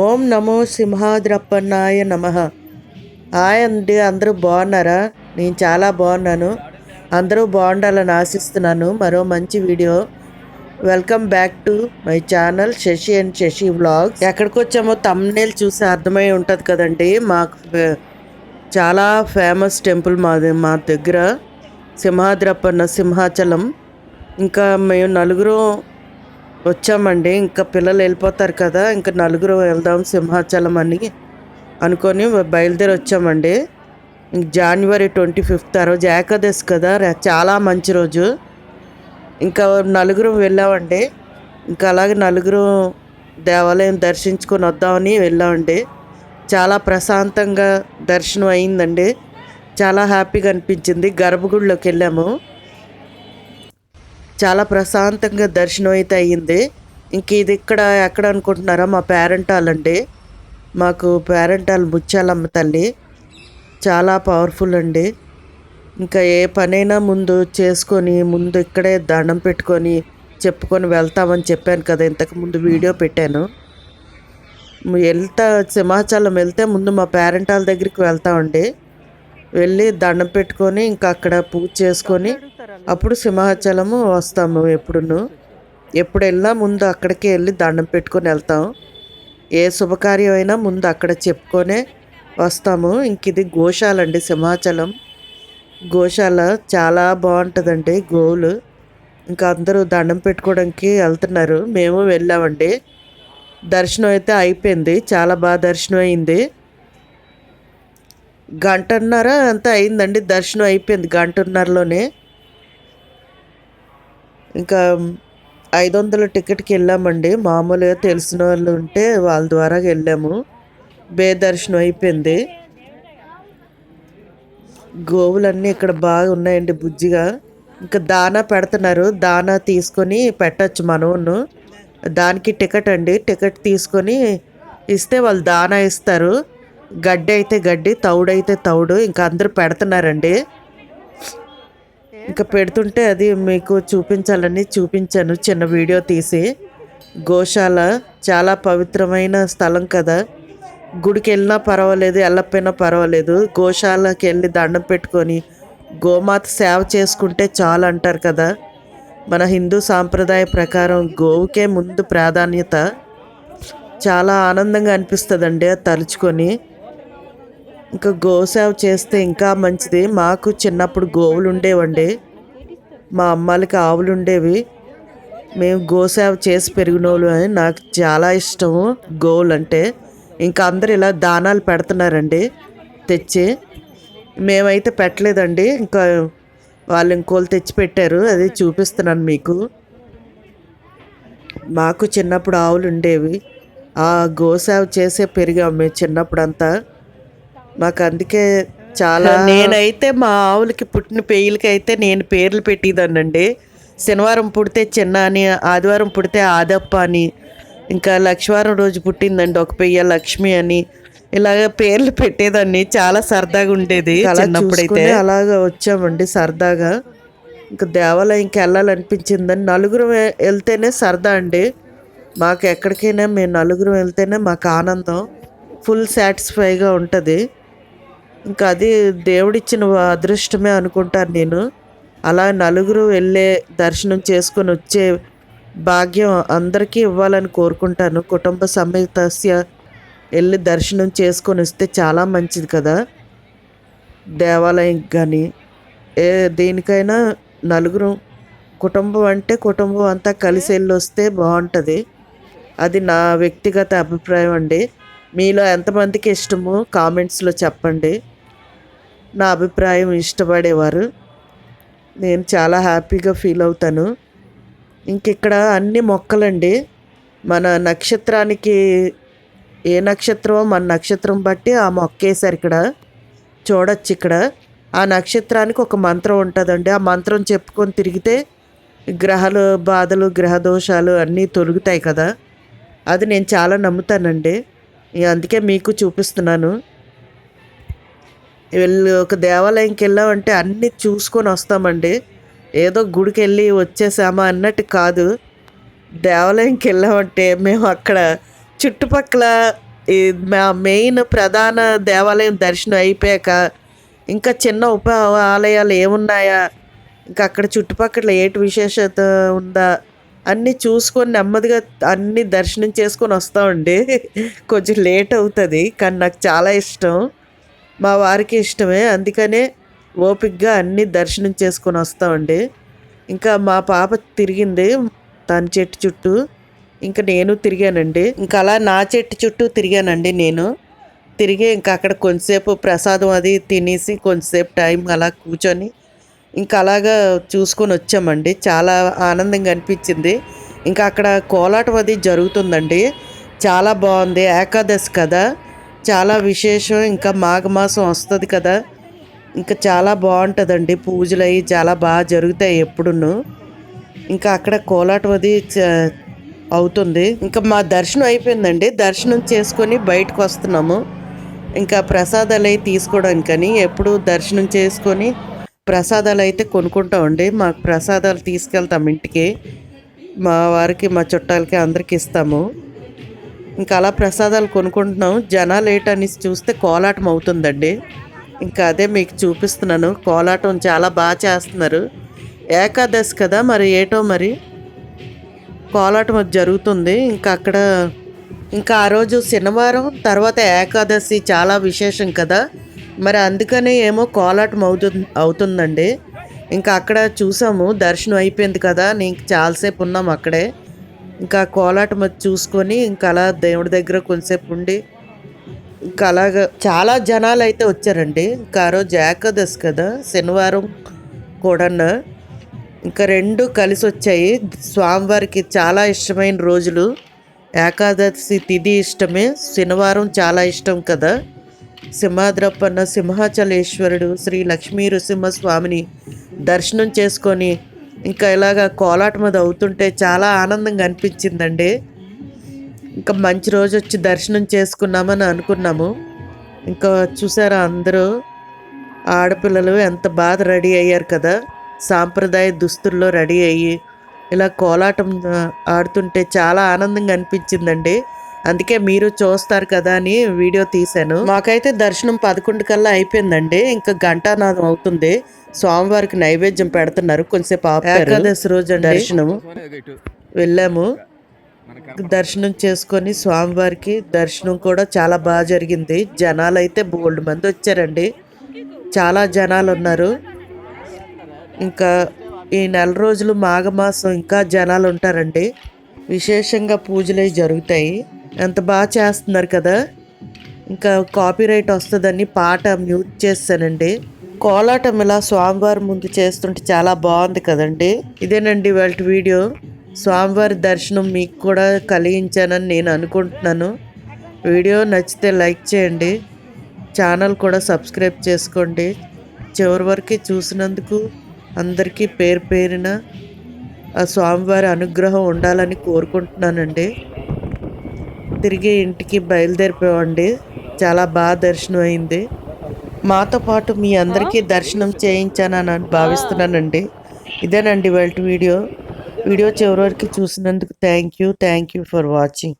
ఓం నమో సింహాద్రప్పన్నాయ నమ. హాయ్ అండి అందరూ బాగున్నారా? నేను చాలా బాగున్నాను. అందరూ బాగుండాలని ఆశిస్తున్నాను. మరో మంచి video. Welcome back to my channel Sashi and Sashi vlogs. ఎక్కడికి వచ్చామో తమ్నేల్ చూసి అర్థమై ఉంటుంది కదండి. మాకు చాలా ఫేమస్ టెంపుల్ మాది మా దగ్గర. సింహాద్రప్పన్న సింహాచలం. ఇంకా మేము నలుగురు వచ్చామండి. ఇంకా పిల్లలు వెళ్ళిపోతారు కదా ఇంకా నలుగురు వెళ్దాం సింహాచలం అని అనుకొని బయలుదేరి వచ్చామండి. ఇంక జనవరి ట్వంటీ ఫిఫ్త్ ఆ రోజు ఏకాదశి కదా చాలా మంచి రోజు. ఇంకా నలుగురు వెళ్ళామండి. ఇంకా అలాగే నలుగురు దేవాలయం దర్శించుకొని వద్దామని వెళ్ళామండి. చాలా ప్రశాంతంగా దర్శనం అయిందండి. చాలా హ్యాపీగా అనిపించింది. గర్భగుడిలోకి వెళ్ళాము. చాలా ప్రశాంతంగా దర్శనం అయితే అయ్యింది. ఇంక ఇది ఇక్కడ ఎక్కడ అనుకుంటున్నారా? మా పేరెంట్ అండి. మాకు పేరెంట్ వాళ్ళు ముత్యాలమ్మ తల్లి. చాలా పవర్ఫుల్ అండి. ఇంకా ఏ పనైనా ముందు చేసుకొని ముందు ఇక్కడే దండం పెట్టుకొని చెప్పుకొని వెళ్తామని చెప్పాను కదా. ఇంతకు ముందు వీడియో పెట్టాను. వెళ్తా సింహాచలం వెళ్తే ముందు మా పేరెంట్ వాళ్ళ దగ్గరికి వెళ్తామండి. వెళ్ళి దండం పెట్టుకొని ఇంకా అక్కడ పూజ చేసుకొని అప్పుడు సింహాచలము వస్తాము ఎప్పుడును. ఎప్పుడు వెళ్ళినా ముందు అక్కడికి వెళ్ళి దండం పెట్టుకొని వెళ్తాం. ఏ శుభకార్యం అయినా ముందు అక్కడ చెప్పుకొనే వస్తాము. ఇంక ఇది గోశాల అండి సింహాచలం. గోశాల చాలా బాగుంటుందండి గోవులు. ఇంకా అందరూ దండం పెట్టుకోవడానికి వెళ్తున్నారు. మేము వెళ్ళామండి. దర్శనం అయితే అయిపోయింది. చాలా బాగా దర్శనం అయింది. గంటన్నర అంతా అయిందండి దర్శనం అయిపోయింది గంటన్నరలోనే. ఇంకా ఐదు వందల టికెట్కి వెళ్ళామండి. మామూలుగా తెలిసిన వాళ్ళు ఉంటే వాళ్ళ ద్వారా వెళ్ళాము. బే దర్శనం అయిపోయింది. గోవులన్నీ ఇక్కడ బాగా ఉన్నాయండి బుజ్జిగా. ఇంకా దానా పెడుతున్నారు. దానా తీసుకొని పెట్టచ్చు మనవును దానికి టికెట్ అండి. టికెట్ తీసుకొని ఇస్తే వాళ్ళు దానా ఇస్తారు. గడ్డి అయితే గడ్డి తౌడు అయితే తౌడు ఇంకా అందరూ పెడుతున్నారండి. ఇంకా పెడుతుంటే అది మీకు చూపించాలని చూపించాను చిన్న వీడియో తీసి. గోశాల చాలా పవిత్రమైన స్థలం కదా. గుడికి వెళ్ళినా పర్వాలేదు వెళ్ళకపోయినా పర్వాలేదు. గోశాలకి వెళ్ళి దండం పెట్టుకొని గోమాత సేవ చేసుకుంటే చాలు అంటారు కదా. మన హిందూ సాంప్రదాయ ప్రకారం గోవుకే ముందు ప్రాధాన్యత. చాలా ఆనందంగా అనిపిస్తుందండి అది తలుచుకొని. ఇంకా గోసేవ చేస్తే ఇంకా మంచిది. మాకు చిన్నప్పుడు గోవులు ఉండేవండి. మా అమ్మాలకి ఆవులు ఉండేవి. మేము గోసేవ చేసి పెరిగినోళ్ళు అని నాకు చాలా ఇష్టము గోవులు అంటే ఇంకా అందరు ఇలా దానాలు పెడుతున్నారండి. తెచ్చి మేమైతే పెట్టలేదండి. ఇంకా వాళ్ళు ఇంకోళ్ళు తెచ్చి పెట్టారు. అది చూపిస్తున్నాను మీకు. మాకు చిన్నప్పుడు ఆవులు ఉండేవి. ఆ గోసేవ చేసే పెరిగాం మేము చిన్నప్పుడు అంతా మాకు అందుకే చాలా నేనైతే మా ఆవులకి పుట్టిన పేయిలకి అయితే నేను పేర్లు పెట్టేదానండి శనివారం పుడితే చిన్న అని ఆదివారం పుడితే ఆదప్ప అని ఇంకా లక్షవారం రోజు పుట్టిందండి ఒక పెయ్య లక్ష్మి అని ఇలాగ పేర్లు పెట్టేదాన్ని. చాలా సరదాగా ఉండేది చిన్నప్పుడైతే. అలాగా వచ్చామండి సరదాగా. ఇంకా దేవాలయంకి వెళ్ళాలనిపించిందని నలుగురు వెళ్తేనే సరదా అండి. మాకు ఎక్కడికైనా మేము నలుగురు వెళ్తేనే మాకు ఆనందం. ఫుల్ సాటిస్ఫైగా ఉంటుంది. ఇంకా అది దేవుడిచ్చిన అదృష్టమే అనుకుంటాను నేను. అలా నలుగురు వెళ్ళే దర్శనం చేసుకొని వచ్చే భాగ్యం అందరికీ ఇవ్వాలని కోరుకుంటాను. కుటుంబ సమేతస్య వెళ్ళి దర్శనం చేసుకొని వస్తే చాలా మంచిది కదా. దేవాలయం కానీ ఏ దేనికైనా నలుగురు కుటుంబం అంటే కుటుంబం అంతా కలిసి వెళ్ళి వస్తే బాగుంటుంది. అది నా వ్యక్తిగత అభిప్రాయం అండి. మీలో ఎంతమందికి ఇష్టమో కామెంట్స్లో చెప్పండి. నా అభిప్రాయం ఇష్టపడేవారు. నేను చాలా హ్యాపీగా ఫీల్ అవుతాను. ఇంక ఇక్కడ అన్ని మొక్కలండి. మన నక్షత్రానికి ఏ నక్షత్రమో మన నక్షత్రం బట్టి ఆ మొక్క వేసారు ఇక్కడ. చూడొచ్చు ఇక్కడ. ఆ నక్షత్రానికి ఒక మంత్రం ఉంటుందండి. ఆ మంత్రం చెప్పుకొని తిరిగితే గ్రహాలు బాధలు గ్రహ దోషాలు అన్నీ తొలుగుతాయి కదా. అది నేను చాలా నమ్ముతానండి. అందుకే మీకు చూపిస్తున్నాను. వెళ్ళి ఒక దేవాలయంకి వెళ్ళామంటే అన్నీ చూసుకొని వస్తామండి. ఏదో గుడికి వెళ్ళి వచ్చేసామా అన్నట్టు కాదు. దేవాలయంకి వెళ్ళామంటే మేము అక్కడ చుట్టుపక్కల ఈ మా మెయిన్ ప్రధాన దేవాలయం దర్శనం అయిపోయాక ఇంకా చిన్న ఉప ఆలయాలు ఏమున్నాయా? ఇంకా అక్కడ చుట్టుపక్కల ఏటి విశేషత ఉందా? అన్నీ చూసుకొని నెమ్మదిగా అన్ని దర్శనం చేసుకొని వస్తామండి. కొంచెం లేట్ అవుతుంది కానీ నాకు చాలా ఇష్టం. మా వారికి ఇష్టమే. అందుకనే ఓపిక్గా అన్ని దర్శనం చేసుకొని వస్తామండి. ఇంకా మా పాప తిరిగింది తన చెట్టు చుట్టూ. ఇంకా నేను తిరిగానండి. ఇంకా అలా నా చెట్టు చుట్టూ తిరిగానండి నేను. తిరిగి ఇంకా అక్కడ కొంతసేపు ప్రసాదం అది తినేసి కొంతసేపు టైం అలా కూర్చొని ఇంకా అలాగా చూసుకొని వచ్చామండి. చాలా ఆనందంగా అనిపించింది. ఇంకా అక్కడ కోలాటం అది జరుగుతుందండి. చాలా బాగుంది. ఏకాదశి కదా. చాలా విశేషం. ఇంకా మాఘమాసం వస్తుంది కదా. ఇంకా చాలా బాగుంటుందండి. పూజలు అవి చాలా బాగా జరుగుతాయి ఎప్పుడును. ఇంకా అక్కడ కోలాటం అది చ- అవుతుంది. ఇంకా మా దర్శనం అయిపోయిందండి. దర్శనం చేసుకొని బయటకు వస్తున్నాము. ఇంకా ప్రసాదాలు అవి తీసుకోవడానికని ఎప్పుడు దర్శనం చేసుకొని ప్రసాదాలు అయితే కొనుక్కుంటామండి. మాకు ప్రసాదాలు తీసుకెళ్తాం ఇంటికి. మా వారికి మా చుట్టాలకి అందరికి ఇస్తాము. ఇంకా అలా ప్రసాదాలు కొనుక్కుంటున్నాం. జనాలు ఏటనేసి చూస్తే కోలాటం అవుతుందండి. ఇంకా అదే మీకు చూపిస్తున్నాను. కోలాటం చాలా బాగా చేస్తున్నారు. ఏకాదశి కదా మరి ఏటో మరి? కోలాటం అది జరుగుతుంది. ఇంకా అక్కడ ఇంకా ఆ రోజు శనివారం తర్వాత ఏకాదశి చాలా విశేషం కదా. మరి అందుకనే ఏమో కోలాటం అవుతుంది అవుతుందండి. ఇంకా అక్కడ చూసాము దర్శనం అయిపోయింది కదా. నీకు చాలాసేపు ఉన్నాం అక్కడే. ఇంకా కోలాటం అది చూసుకొని ఇంకా అలా దేవుడి దగ్గర కొంతసేపు ఉండి ఇంకా అలాగా చాలా జనాలు అయితే వచ్చారండి. ఇంకా ఆ రోజు ఏకాదశి కదా శనివారం కూడా ఇంకా రెండు కలిసి వచ్చాయి. స్వామివారికి చాలా ఇష్టమైన రోజులు. ఏకాదశి తిథి ఇష్టమే శనివారం చాలా ఇష్టం కదా. సింహాద్రప్పన్న సింహాచలేశ్వరుడు శ్రీ లక్ష్మీ నృసింహస్వామిని దర్శనం చేసుకొని ఇంకా ఇలాగా కోలాటం అది అవుతుంటే చాలా ఆనందంగా అనిపించిందండి. ఇంకా మంచి రోజు వచ్చి దర్శనం చేసుకున్నామని అనుకున్నాము. ఇంకా చూసారా అందరూ? ఆడపిల్లలు ఎంత బాగా రెడీ అయ్యారు కదా. సాంప్రదాయ దుస్తుల్లో రెడీ అయ్యి ఇలా కోలాటం ఆడుతుంటే చాలా ఆనందంగా అనిపించిందండి. అందుకే మీరు చూస్తారు కదా అని వీడియో తీశాను. మాకైతే దర్శనం పదకొండు కల్లా అయిపోయిందండి. ఇంకా గంటానాదం అవుతుంది. స్వామివారికి నైవేద్యం పెడుతున్నారు. కొంచెంసేపు. ఏకాదశి రోజు దర్శనము. వెళ్ళాము. దర్శనం చేసుకొని స్వామివారికి దర్శనం కూడా చాలా బాగా జరిగింది. జనాలు అయితే బోల్డ్ మంది వచ్చారండి. చాలా జనాలు ఉన్నారు. ఇంకా ఈ నెల రోజులు మాఘమాసం ఇంకా జనాలు ఉంటారండి. విశేషంగా పూజలు జరుగుతాయి. ఎంత బాగా చేస్తున్నారు కదా. ఇంకా కాపీరైట్ వస్తుందని పాట మ్యూట్ చేస్తానండి. కోలాటం ఇలా స్వామివారి ముందు చేస్తుంటే చాలా బాగుంది కదండి. ఇదేనండి వాళ్ళ వీడియో. స్వామివారి దర్శనం మీకు కూడా కలిగించానని నేను అనుకుంటున్నాను. వీడియో నచ్చితే లైక్ చేయండి. ఛానల్ కూడా సబ్స్క్రైబ్ చేసుకోండి. చివరి వరకు చూసినందుకు అందరికీ పేరు పేరిన ఆ స్వామివారి అనుగ్రహం ఉండాలని కోరుకుంటున్నానండి. తిరిగి ఇంటికి బయలుదేరిపోవండి చాలా బాగా దర్శనం అయింది. మాతో పాటు మీ అందరికీ దర్శనం చేయించానని భావిస్తున్నానండి. ఇదేనండి వాళ్ళ వీడియో. వీడియో చివరి వరకు చూసినందుకు thank you. Thank you for watching.